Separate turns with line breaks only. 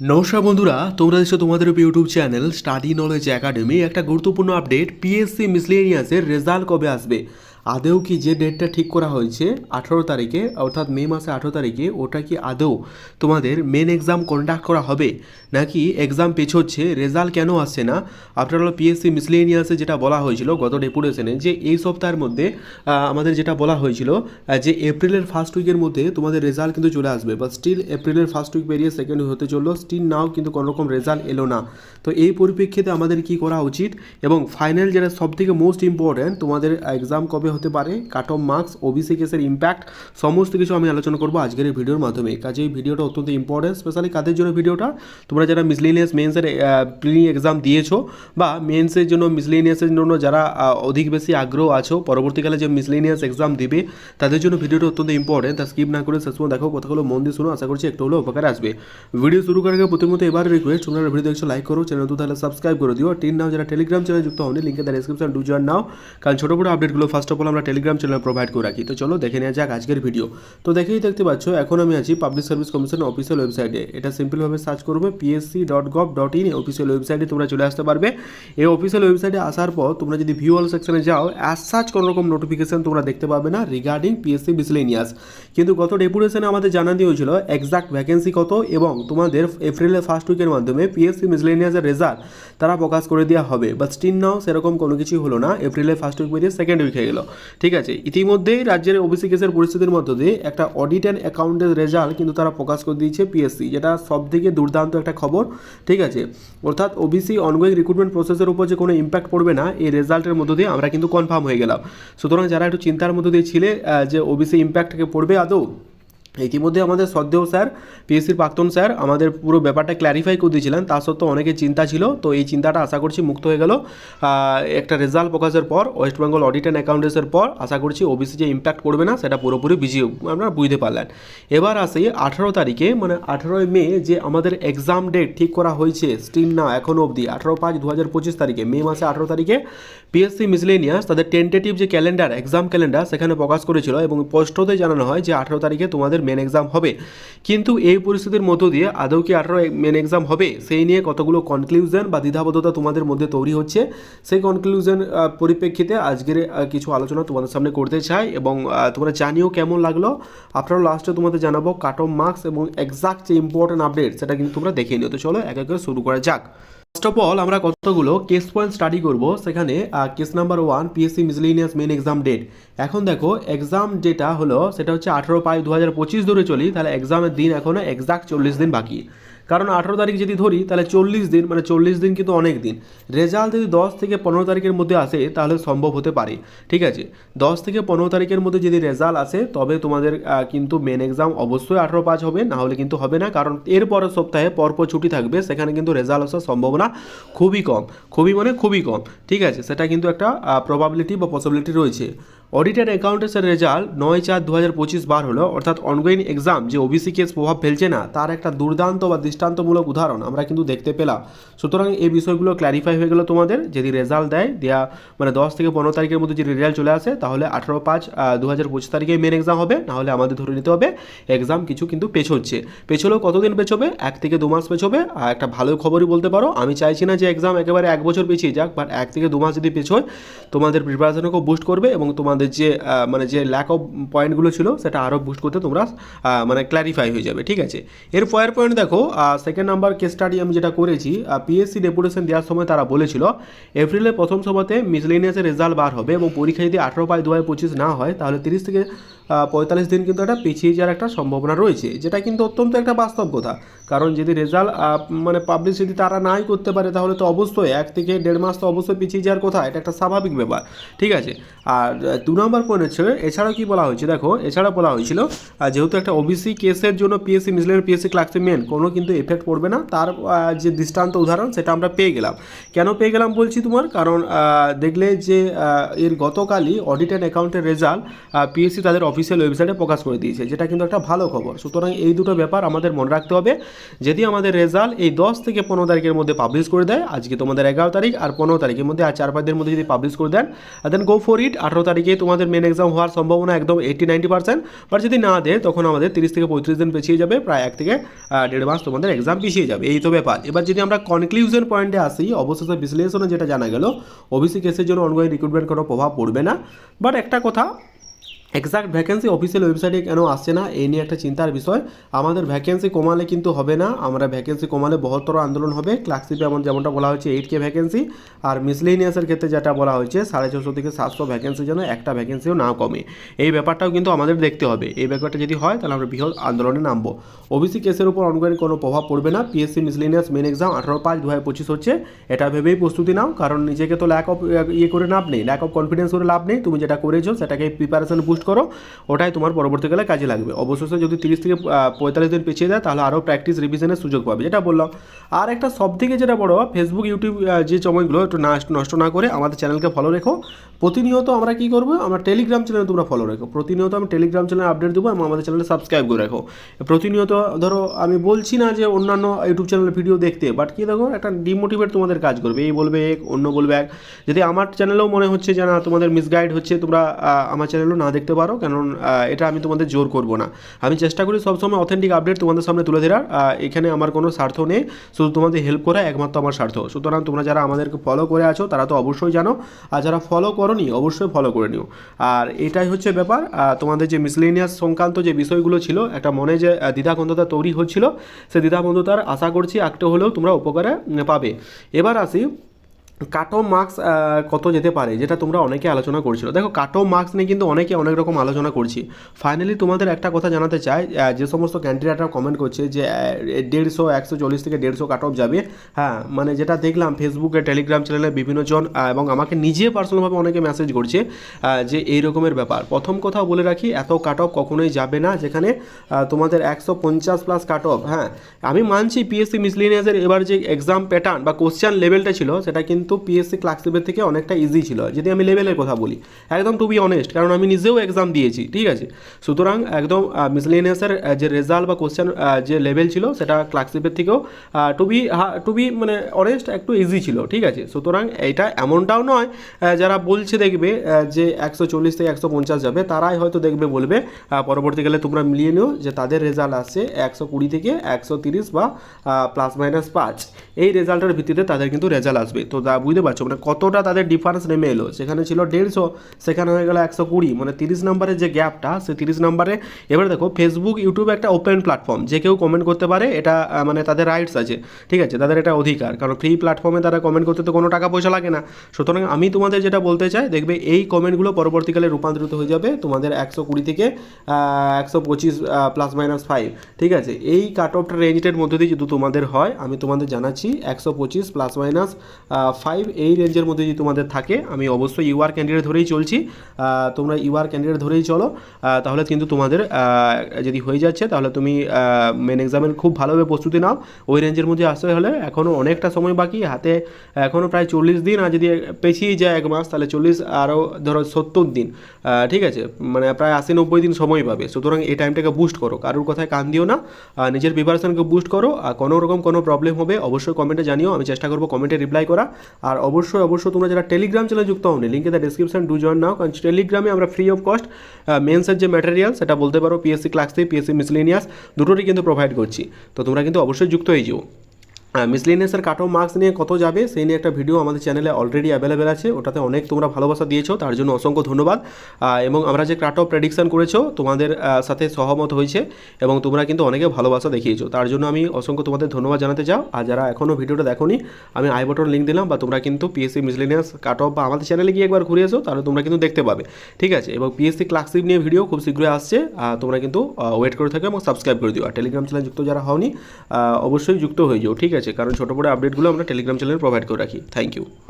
নমস্কার বন্ধুরা, তোমরা দেখছ তোমাদের YouTube channel study knowledge academy একটা গুরুত্বপূর্ণ আপডেট পিএসসি মিসলেনিয়াসের রেজাল্ট কবে আসবে? আদৌ কি যে ডেটটা ঠিক করা হয়েছে, আঠারো তারিখে, অর্থাৎ মে মাসে আঠারো তারিখে, ওটা কি আদৌ তোমাদের মেন এক্সাম কন্ডাক্ট করা হবে? নাকি এক্সাম পেছোচ্ছে রেজাল্ট কেন আসছে না? আপনার হলো পিএসসি মিসলেনিয়াসে যেটা বলা হয়েছিল গত ডেপুটেশনে যে এই সপ্তাহের মধ্যে আমাদের যেটা বলা হয়েছিল যে এপ্রিলের ফার্স্ট উইকের মধ্যে তোমাদের রেজাল্ট কিন্তু চলে আসবে বা স্টিল এপ্রিলের ফার্স্ট উইক বেরিয়ে সেকেন্ড হতে চলল স্টিল নাও কিন্তু কোনো রকম রেজাল্ট এলো না। তো এই পরিপ্রেক্ষিতে আমাদের কি করা উচিত? এবং ফাইনাল যেটা সব থেকে মোস্ট ইম্পর্ট্যান্ট তোমাদের এক্সাম কবে হতে পারে কাট অফ মার্কস ওবিসি কেসের ইম্প্যাক্ট সমস্ত কিছু আমি আলোচনা করব আজকের এই ভিডিওর মাধ্যমে। কাজে এই ভিডিওটা অত্যন্ত ইম্পর্টেন্ট স্পেশালি কাদের জন্য ভিডিওটা? তোমরা যারা মিসলিনিয়াস মেন্সের প্রিলি এক্সাম দিয়েছ বা মেন্সের জন্য মিসলিনিয়াসের জন্য যারা অধিক বেশি আগ্রহ আছো, পরবর্তীকালে যে মিসলিনিয়াস এক্সাম দিবে, তাদের জন্য ভিডিওটা অত্যন্ত ইম্পর্টেন্ট তা স্কিপ না করে শেষ দেখো, কথাগুলো মন দিয়ে শুনো, আশা করছি একটু হলেও উপকার আসবে। ভিডিও শুরু করার আগে প্রথমত এবার রিকোয়েস্ট তোমরা ভিডিও দেখছ লাইক করো চ্যানেল তো তাহলে সাবস্ক্রাইব করে দিও। টিন নাও যারা টেলিগ্রাম চ্যানেল যুক্ত হয়নি লিঙ্কে তার ডিসক্রিপশন ডু জয়েন নাও কারণ ছোটো বড়ো আপডেটগুলো ফার্স্ট অফ অল আমরা টেলিগ্রাম চ্যানেল প্রোভাইড করে রাখি। তো চলো দেখে নেওয়া যাক আজকের ভিডিও তো দেখেই দেখতে পাচ্ছ, এখন আমি আছি পাবলিক সার্ভিস কমিশন অফিসিয়াল ওয়েবসাইটে এটা সিম্পলভাবে সার্চ করবে PSC dot gov dot in official ওয়েবসাইটে তোমরা চলে আসতে পারবে। এই অফিসিয়াল ওয়েবসাইটে আসার পর তোমরা যদি ভিউ অল সেকশনে যাও অ্যাজ সার্চ কোনো রকম নোটিফিকেশন তোমরা দেখতে পাবে না রিগার্ডিং পিএসসি মিসলেনিয়াস কিন্তু গত ডেপুটেশনে আমাদের জানা দিয়ে হয়েছিল এক্সাক্ট ভ্যাকেন্সি কত এবং তোমাদের এপ্রিলের ফার্স্ট উইকের মাধ্যমে পিএসসি মিসলেনিয়াসের রেজাল্ট তারা প্রকাশ করে দেওয়া হবে। বাট স্টিল নাও সেরকম কোনো কিছুই হলো না এপ্রিলের ফার্স্ট উইক বেরিয়ে সেকেন্ড উইক হয়ে গেল। ঠিক আছে? ইতিমধ্যেই রাজ্যের ওবিসি কেসের পরিস্থিতির মধ্য দিয়ে একটা অডিট অ্যান্ড অ্যাকাউন্টের রেজাল্ট কিন্তু তারা প্রকাশ করে দিয়েছে পিএসসি যেটা সব থেকে দুর্দান্ত একটা খবর, ঠিক আছে? অর্থাৎ ওবিসি অনগোয়িং রিক্রুটমেন্ট প্রসেসের উপর যে কোনো ইম্প্যাক্ট পড়বে না, এই রেজাল্টের মধ্য দিয়ে আমরা কিন্তু কনফার্ম হয়ে গেলাম। সুতরাং যারা একটু চিন্তার মধ্য দিয়ে ছিলে যে ওবিসি ইম্প্যাক্টকে পড়বে আদৌ? ইতিমধ্যে আমাদের শ্রদ্ধেয় স্যার পিএসসির প্রাক্তন স্যার, আমাদের পুরো ব্যাপারটা ক্ল্যারিফাই করে দিয়েছিলেন। তা সত্ত্বেও অনেকের চিন্তা ছিল, তো এই চিন্তাটা আশা করছি মুক্ত হয়ে গেল। একটা রেজাল্ট প্রকাশের পর ওয়েস্ট বেঙ্গল অডিট অ্যান্ড অ্যাকাউন্টেন্সের পর, আশা করছি ওবিসি যে ইম্প্যাক্ট করবে না, সেটা পুরোপুরি বুঝিয়ে আপনারা বুঝতে পারলেন। এবার আসি আঠারো তারিখে মানে আঠারোই মে যে আমাদের এক্সাম ডেট ঠিক করা হয়েছে স্টিল না এখনও অবধি, আঠারো পাঁচ দু হাজার পঁচিশ তারিখে, মে মাসে আঠারো তারিখে পিএসসি মিসলেনিয়াস তাদের টেন্টেটিভ যে ক্যালেন্ডার এক্সাম ক্যালেন্ডার সেখানে প্রকাশ করেছিল এবং স্পষ্টতই জানানো হয় যে আঠারো তারিখে তোমাদের মেন এক্সাম হবে। কিন্তু এই পরিস্থিতির মধ্য দিয়ে আদৌ কি আঠারো মেন এক্সাম হবে? সেই নিয়ে কতগুলো কনক্লুশন বা দ্বিধাবোধতা তোমাদের মধ্যে তৈরি হচ্ছে, সেই কনক্লুশন পরিপ্রেক্ষিতে আজকের কিছু আলোচনা তোমাদের সামনে করতে চাই এবং তোমরা জানিও কেমন লাগল। আপনারা লাস্টে তোমাদের জানাব কাট অফ মার্কস এবং এক্সাক্ট যে ইম্পর্টেন্ট আপডেট সেটা কিন্তু তোমরা দেখে নিও। তো চলো এক এক শুরু করা যাক। ফার্স্ট অফ অল আমরা কতগুলো কেস পয়েন্ট স্টাডি করব সেখানে case number one PSC miscellaneous main exam date এখন দেখো এক্সাম যেটা হলো, সেটা হচ্ছে আঠারো পাঁচ দু হাজার পঁচিশ ধরে চলি, তাহলে এক্সামের দিন এখনও এক্সাক্ট চল্লিশ দিন বাকি। কারণ আঠেরো তারিখ যদি ধরি, তাহলে চল্লিশ দিন মানে চল্লিশ দিন কিন্তু অনেক দিন। রেজাল্ট যদি দশ থেকে পনেরো তারিখের মধ্যে আসে, তাহলে সম্ভব হতে পারে। ঠিক আছে? দশ থেকে পনেরো তারিখের মধ্যে যদি রেজাল্ট আসে, তবে তোমাদের কিন্তু মেন এক্সাম অবশ্যই আঠেরো পাঁচ হবে, না হলে কিন্তু হবে না, কারণ এর পরের সপ্তাহে পরপর ছুটি থাকবে, সেখানে কিন্তু রেজাল্ট আসার সম্ভাবনা খুবই কম। খুবই মানে খুবই কম। ঠিক আছে? সেটা কিন্তু একটা প্রবাবিলিটি বা পসিবিলিটি রয়েছে। অডিটেড অ্যাকাউন্টেন্সের রেজাল্ট নয় চার দু হাজার পঁচিশ বার হলো, অর্থাৎ অনগোয়িং এক্সাম যে ওবিসি কেস প্রভাব ফেলছে না, তার একটা দুর্দান্ত বা দৃষ্টান্তমূলক উদাহরণ আমরা কিন্তু দেখতে পেলাম। সুতরাং এই বিষয়গুলো ক্ল্যারিফাই হয়ে গেল তোমাদের, যদি রেজাল্ট দেয়, দেয়া মানে দশ থেকে পনেরো তারিখের মধ্যে যদি রেজাল্ট চলে আসে, তাহলে আঠারো পাঁচ দু হাজার পঁচিশ তারিখে মেন এক্সাম হবে, নাহলে আমাদের ধরে নিতে হবে এক্সাম কিছু কিন্তু পেছোচ্ছে। পেছোলেও কতদিন পেছোবে? এক থেকে দু মাস পেছোবে। আর একটা ভালো খবরই বলতে পারো, আমি চাইছি না যে এক্সাম একেবারে এক বছর পিছিয়ে যাক বাট এক থেকে দু মাস যদি পেছোয়, তোমাদের প্রিপারেশনকেও বুস্ট করবে এবং তোমাদের যে মানে যে ল্যাক অফ পয়েন্টগুলো ছিল, সেটা আরও বুস্ট করতে তোমরা মানে ক্ল্যারিফাই হয়ে যাবে, ঠিক আছে? এর পরের পয়েন্ট দেখো সেকেন্ড নাম্বার কেস স্টাডি আমি যেটা করেছি পিএসসি ডেপুটেশন দেওয়ার সময় তারা বলেছিল এপ্রিলের প্রথম সভাতে মিসলেনিয়াসের রেজাল্ট বার হবে এবং পরীক্ষা যদি আঠারো পায় দু হাজার পঁচিশ না হয়, তাহলে তিরিশ থেকে পঁয়তাল্লিশ দিন কিন্তু একটা পিছিয়ে যাওয়ার একটা সম্ভাবনা রয়েছে, যেটা কিন্তু অত্যন্ত একটা বাস্তব কথা কারণ যদি রেজাল্ট মানে পাবলিশ যদি তারা নাই করতে পারে, তাহলে তো অবশ্যই এক থেকে দেড় মাস তো অবশ্যই পিছিয়ে যাওয়ার কথা, এটা একটা স্বাভাবিক ব্যাপার। ঠিক আছে? আর দু নম্বর পয়েন্ট হচ্ছে, এছাড়াও কি বলা হয়েছে? দেখো এছাড়া বলা হয়েছিল যেহেতু একটা ওবিসি কেসের জন্য পিএসসি মিসলের পিএসসি ক্লার্কসি মেন কোনো কিন্তু এফেক্ট পড়বে না। তার যে দৃষ্টান্ত উদাহরণ, সেটা আমরা পেয়ে গেলাম। কেন পেয়ে গেলাম বলছি তোমার? কারণ দেখলে যে এর গতকালই অডিট অ্যান্ড অ্যাকাউন্টের রেজাল্ট পিএসসি তাদের অফিস অফিসিয়াল ওয়েবসাইটে প্রকাশ করে দিয়েছে, যেটা কিন্তু একটা ভালো খবর। সুতরাং এই দুটো ব্যাপার আমাদের মনে রাখতে হবে। যদি আমাদের রেজাল্ট এই দশ থেকে পনেরো তারিখের মধ্যে পাবলিশ করে দেয়, আজকে তোমাদের এগারো তারিখ আর পনেরো তারিখের মধ্যে আর চার, পাঁচ দিনের মধ্যে যদি পাবলিশ করে দেন দেন গো ফর ইট আঠারো তারিখে তোমাদের মেন এক্সাম হওয়ার সম্ভাবনা একদম এইটি নাইনটি পার্সেন্ট বাট যদি না দেয়, তখন আমাদের তিরিশ থেকে পঁয়ত্রিশ দিন পিছিয়ে যাবে, প্রায় এক থেকে দেড় মাস তোমাদের এক্সাম পিছিয়ে যাবে। এই তো ব্যাপার। এবার যদি আমরা কনক্লুশন পয়েন্টে আসি, অবশেষে বিশ্লেষণে যেটা জানা গেল ওবিসি কেসের জন্য অনগোয়িং রিক্রুটমেন্ট কোনো প্রভাব পড়বে না। বাট একটা কথা এক্সাক্ট ভ্যাকেন্সি অফিসিয়াল ওয়েবসাইটে কেন আসছে না, এই নিয়ে একটা চিন্তার বিষয়। আমাদের ভ্যাকেন্সি কমালে কিন্তু হবে না, আমরা ভ্যাকেন্সি কমালে বহত্তর আন্দোলন হবে। ক্লার্কশিপে এমন যেমনটা বলা হয়েছে এইট কে ভ্যাকেন্সি আর মিসলেনিয়াসের ক্ষেত্রে যেটা বলা হয়েছে, সাড়ে ছশো থেকে সাতশো ভ্যাকেন্সি যেন একটা ভ্যাকেন্সিও না কমে। এই ব্যাপারটাও কিন্তু আমাদের দেখতে হবে। এই ব্যাপারটা যদি হয়, তাহলে আমরা বৃহৎ আন্দোলনে নামবো। ওবিসি কেসের উপর অনগোয়িং কোনো প্রভাব পড়বে না। পিএসসি মিসলেনিয়াস মেন এক্সাম আঠারো পাঁচ দু হাজার পঁচিশ হচ্ছে। এটা ভেবেই প্রস্তুতি নাও, কারণ নিজেকে তো ল্যাক অফ ইয়ে করে লাভ নেই। ল্যাক অফ কনফিডেন্স করে লাভ নেই। তুমি যেটা করেছ, সেটাকে প্রিপারেশন বুস্ট করো, ওটাই তোমার পরবর্তীকালে কাজে লাগবে। অবশেষে যদি তিরিশ থেকে পঁয়তাল্লিশ দিন পিছিয়ে দেয় তাহলে আরও প্র্যাকটিস রিভিশনের সুযোগ পাবে। যেটা বললাম, আর একটা সব থেকে যেটা বড় ফেসবুক ইউটিউব যে সময়গুলো একটু নষ্ট না করে আমাদের চ্যানেলকে ফলো রেখো। প্রতিনিয়ত আমরা কি করব, আমরা টেলিগ্রাম চ্যানেল তোমরা ফলো রেখো। প্রতিনিয়ত আমি টেলিগ্রাম চ্যানেলে আপডেট দেবো এবং আমাদের চ্যানেলে সাবস্ক্রাইব করে রাখো। প্রতিনিয়ত, ধরো, আমি বলছি না যে অন্যান্য ইউটিউব চ্যানেলের ভিডিও দেখতে বাট কি দেখো, একটা ডিমোটিভেট তোমাদের কাজ করবে। এই বলবে এক, অন্য বলবে এক। যদি আমার চ্যানেলেও মনে হচ্ছে যে না, তোমাদের মিসগাইড হচ্ছে, তোমরা আমার চ্যানেলও না দেখতে পারো, কারণ এটা আমি তোমাদের জোর করব না। আমি চেষ্টা করি সবসময় অথেন্টিক আপডেট তোমাদের সামনে তুলে ধরার এখানে আমার কোনো স্বার্থ নেই, শুধু তোমাদের হেল্প করা একমাত্র আমার স্বার্থ। সুতরাং তোমরা যারা আমাদেরকে ফলো করে আছো, তারা তো অবশ্যই জানো, আর যারা ফলো করনি, অবশ্যই ফলো করে নিও। আর এটাই হচ্ছে ব্যাপার তোমাদের যে মিসলেনিয়াস সংক্রান্ত যে বিষয়গুলো ছিল, একটা মনে যে দ্বিধাবন্ধতা তৈরি হচ্ছিল, সে দ্বিধাবন্ধতার আশা করছি একটা হলেও তোমরা উপকারে পাবে। এবার আসি কাট অফ মার্কস কত যেতে পারে, যেটা তোমরা অনেকে আলোচনা করছিল। দেখো কাট অফ মার্কস নিয়ে কিন্তু অনেকে অনেক রকম আলোচনা করছি। ফাইনালি তোমাদের একটা কথা জানাতে চাই যে সমস্ত ক্যান্ডিডেটরা কমেন্ট করছে যে দেড়শো, একশো চল্লিশ থেকে দেড়শো কাট অফ যাবে। হ্যাঁ মানে যেটা দেখলাম ফেসবুকে টেলিগ্রাম চ্যানেলে বিভিন্ন জন এবং আমাকে নিজে পার্সোনালভাবে অনেকে মেসেজ করছে যে এই রকমের ব্যাপার। প্রথম কথা বলে রাখি, এত কাট অফ কখনোই যাবে না, যেখানে তোমাদের একশো পঞ্চাশ প্লাস কাট অফ হ্যাঁ। আমি মানছি পিএসসি মিসলিনিয়াসের এবার যে এক্সাম প্যাটার্ন বা কোশ্চেন লেভেলটা ছিল, সেটা কিন্তু পিএসসি ক্লার্কশিপের থেকে অনেকটা ইজি ছিল। যদি আমি লেভেলের কথা বলি, একদম টু বি অনেস্ট কারণ আমি নিজেও এক্সাম দিয়েছি, ঠিক আছে? সুতরাং একদম মিসলেনিয়াসের যে রেজাল্ট বা কোশ্চেন যে লেভেল ছিল, সেটা ক্লার্কশিপের থেকেও টু বি টু বি মানে অনেস্ট একটু ইজি ছিল, ঠিক আছে? সুতরাং এটা এমনটাও নয় যারা বলছে দেখবে যে একশো চল্লিশ থেকে একশো পঞ্চাশ যাবে, তারাই হয়তো দেখবে, বলবে পরবর্তীকালে তোমরা মিলিয়ে নিও যে তাদের রেজাল্ট আসছে একশো কুড়ি থেকে একশো তিরিশ বা প্লাস মাইনাস পাঁচ। এই রেজাল্টের ভিত্তিতে তাদের কিন্তু রেজাল্ট আসবে। তা বুঝতে পারছ মানে কতটা তাদের ডিফারেন্স নেমে এলো। সেখানে ছিল দেড়শো, সেখানে হয়ে গেলো একশো কুড়ি মানে তিরিশ নম্বরের যে গ্যাপটা সে তিরিশ নম্বরে, এবার দেখো ফেসবুক ইউটিউব একটা ওপেন প্ল্যাটফর্ম যে কেউ কমেন্ট করতে পারে, এটা মানে তাদের রাইটস আছে, ঠিক আছে, তাদের এটা অধিকার, কারণ ফ্রি প্ল্যাটফর্মে তারা কমেন্ট করতে তো কোনো টাকা পয়সা লাগে না। সুতরাং আমি তোমাদের যেটা বলতে চাই, দেখবে এই কমেন্টগুলো পরবর্তীকালে রূপান্তরিত হয়ে যাবে তোমাদের একশো কুড়ি থেকে একশো পঁচিশ প্লাস মাইনাস ফাইভ ঠিক আছে? এই কাট অফটা রেঞ্জের মধ্যে দিয়ে যদি তোমাদের হয়, আমি তোমাদের জানাচ্ছি, একশো পঁচিশ প্লাস মাইনাস ফাইভ এই রেঞ্জের মধ্যে যদি তোমাদের থাকে, আমি অবশ্যই ইউআর ক্যান্ডিডেট ধরেই চলছি। তোমরা ইউআর ক্যান্ডিডেট ধরেই চলো। তাহলে কিন্তু তোমাদের যদি হয়ে যাচ্ছে, তাহলে তুমি মেন এক্সামের খুব ভালোভাবে প্রস্তুতি নাও। ওই রেঞ্জের মধ্যে আসতে হলে এখনও অনেকটা সময় বাকি। হাতে এখনও প্রায় চল্লিশ দিন, আর যদি পেছিয়ে যায় এক মাস, তাহলে চল্লিশ আরও ধরো সত্তর দিন। ঠিক আছে? মানে প্রায় আশি নব্বই দিন সময় পাবে। সুতরাং এই টাইমটাকে বুস্ট করো। কারোর কথায় কান দিও না। নিজের প্রিপারেশনকে বুস্ট করো। আর কোনো রকম কোনো প্রবলেম হবে, অবশ্যই কমেন্টে জানিও। আমি চেষ্টা করব কমেন্টে রিপ্লাই করা। আর অবশ্যই অবশ্যই তোমরা যারা টেলিগ্রাম চ্যানেল যুক্ত হওনি লিঙ্কে the description do join now কারণ টেলিগ্রামে আমরা ফ্রি অফ কস্ট মেন্সের যে ম্যাটেরিয়াল সেটা বলতে পারো পিএসসি ক্লাস থেকে পিএসসি মিসলেনিয়াস দুটোরই কিন্তু প্রোভাইড করছি। তো তোমরা কিন্তু অবশ্যই যুক্ত হয়ে যেও। মিসলিনিয়াসের কাট অফ মার্কস নিয়ে কত যাবে, সেই নিয়ে একটা ভিডিও আমাদের চ্যানেলে অলরেডি অ্যাভেলেবেল আছে। ওটাতে অনেক তোমরা ভালোবাসা দিয়েছ, তার জন্য অসংখ্য ধন্যবাদ। এবং আমরা যে কাট অফ প্রেডিকশন করেছ, তোমাদের সাথে সহমত হয়েছে এবং তোমরা কিন্তু অনেকে ভালোবাসা দেখিয়েছো। তার জন্য আমি অসংখ্য তোমাদের ধন্যবাদ জানাতে চাও। আর যারা এখনও ভিডিওটা দেখোনি, আমি আই বটন লিঙ্ক দিলাম বা তোমরা কিন্তু পিএসসি মিসলিনিয়াস কাট অফ বা আমাদের চ্যানেলে গিয়ে একবার ঘুরে এসো, তাহলে তোমরা কিন্তু দেখতে পাবে। ঠিক আছে? এবং পিএসসি ক্লাসিপ নিয়ে ভিডিও খুব শীঘ্রই আসছে। তোমরা কিন্তু ওয়েট করে থাকো এবং সাবস্ক্রাইব করে দিও। আর টেলিগ্রাম চ্যানেল যুক্ত যারা হওনি অবশ্যই যুক্ত হয়ে যাও। ঠিক আছে? কারণ ছোটো বড়ো আপডেটগুলো আমরা টেলিগ্রাম চ্যানেলে প্রোভাইড করে রাখি। Thank you